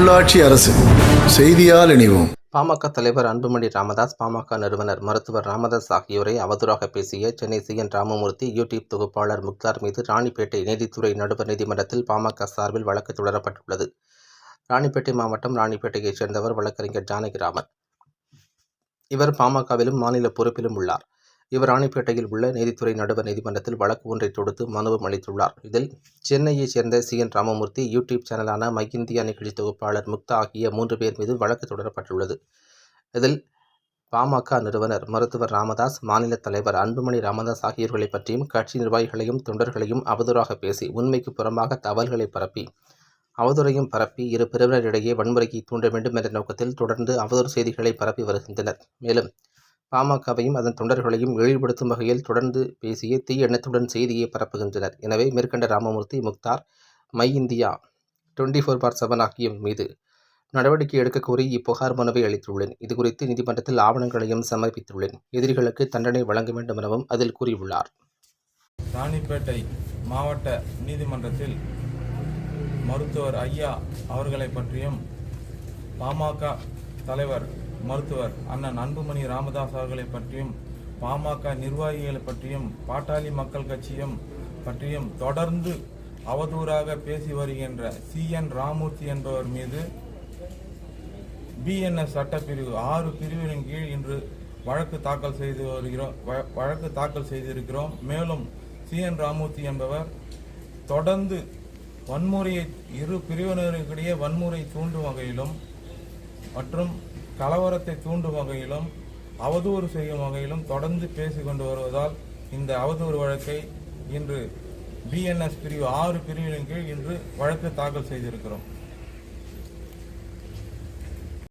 உள்ளாட்சி அரசு செய்தியால் இணைவோம். பாமக தலைவர் அன்புமணி ராமதாஸ் பாமக நிறுவனர் மருத்துவர் ராமதாஸ் ஆகியோரை அவதூறாக பேசிய சென்னை சிஎன் ராமமூர்த்தி யூடியூப் தொகுப்பாளர் முக்தார் மீது ராணிப்பேட்டை நீதித்துறை நடுவர் நீதிமன்றத்தில் பாமக சார்பில் வழக்கு தொடரப்பட்டுள்ளது. ராணிப்பேட்டை மாவட்டம் ராணிப்பேட்டையைச் சேர்ந்தவர் வழக்கறிஞர் ஜானகிராமன் இவர் பாமகவிலும் மாநில பொறுப்பிலும் உள்ளார். இவர் ராணிப்பேட்டையில் உள்ள நீதித்துறை நடுவர் நீதிமன்றத்தில் வழக்கு ஒன்றை தொடுத்து மனுவும் அளித்துள்ளார். இதில் சென்னையைச் சேர்ந்த சி. என். ராமமூர்த்தி யூடியூப் சேனலான மகிந்தியா நிகழ்ச்சி தொகுப்பாளர் முக்தா ஆகிய மூன்று பேர் மீது வழக்கு தொடரப்பட்டுள்ளது. இதில் பாமக நிறுவனர் மருத்துவர் ராமதாஸ் மாநில தலைவர் அன்புமணி ராமதாஸ் ஆகியோர்களை பற்றியும் கட்சி நிர்வாகிகளையும் தொண்டர்களையும் அவதூறாக பேசி உண்மைக்கு புறம்பாக தவறுகளை பரப்பி அவதூறையும் பரப்பி இரு பிரிவினரிடையே வன்முறையை தூண்ட வேண்டும் என்ற நோக்கத்தில் தொடர்ந்து அவதூறு செய்திகளை பரப்பி வருகின்றனர். மேலும் பாமகவையும் அதன் தொண்டர்களையும் இழிவுபடுத்தும் வகையில் தொடர்ந்து பேசிய தீய எண்ணத்துடன் செய்தியை பரப்புகின்றனர். எனவே மேற்கண்ட Ramamurthy Mukhtar my India twenty four by seven ஆகிய மீது நடவடிக்கை எடுக்க கோரி இப்புகார் மனுவை அளித்துள்ளேன். இதுகுறித்து நீதிமன்றத்தில் ஆவணங்களையும் சமர்ப்பித்துள்ளேன். எதிரிகளுக்கு தண்டனை வழங்க வேண்டும் எனவும் அதில் கூறியுள்ளார். ராணிப்பேட்டை மாவட்ட நீதிமன்றத்தில் மருத்துவர் ஐயா அவர்களை பற்றியும் பாமக தலைவர் மருத்துவர் அண்ணன் அன்புமணி ராமதாஸ் அவர்களை பற்றியும் பாமக நிர்வாகிகளை பற்றியும் பாட்டாளி மக்கள் கட்சியும் பற்றியும் தொடர்ந்து அவதூறாக பேசி வருகின்ற சி. என். ராமூர்த்தி என்பவர் மீது பிஎன்எஸ் சட்டப்பிரிவு ஆறு பிரிவினின் கீழ் இன்று வழக்கு தாக்கல் செய்து வருகிறோம் வ- வழக்கு தாக்கல் செய்திருக்கிறோம். மேலும் சி. என். ராமூர்த்தி என்பவர் தொடர்ந்து வன்முறையை இரு பிரிவினருக்கிடையே வன்முறை தூண்டும் வகையிலும் மற்றும் கலவரத்தை தூண்டும் வகையிலும் அவதூறு செய்யும் வகையிலும் தொடர்ந்து பேசி கொண்டு வருவதால் இந்த அவதூறு வழக்கை இன்று பிஎன்எஸ் பிரிவு ஆறு பிரிவின் கீழ் இன்று வழக்கு தாக்கல் செய்திருக்கிறோம்.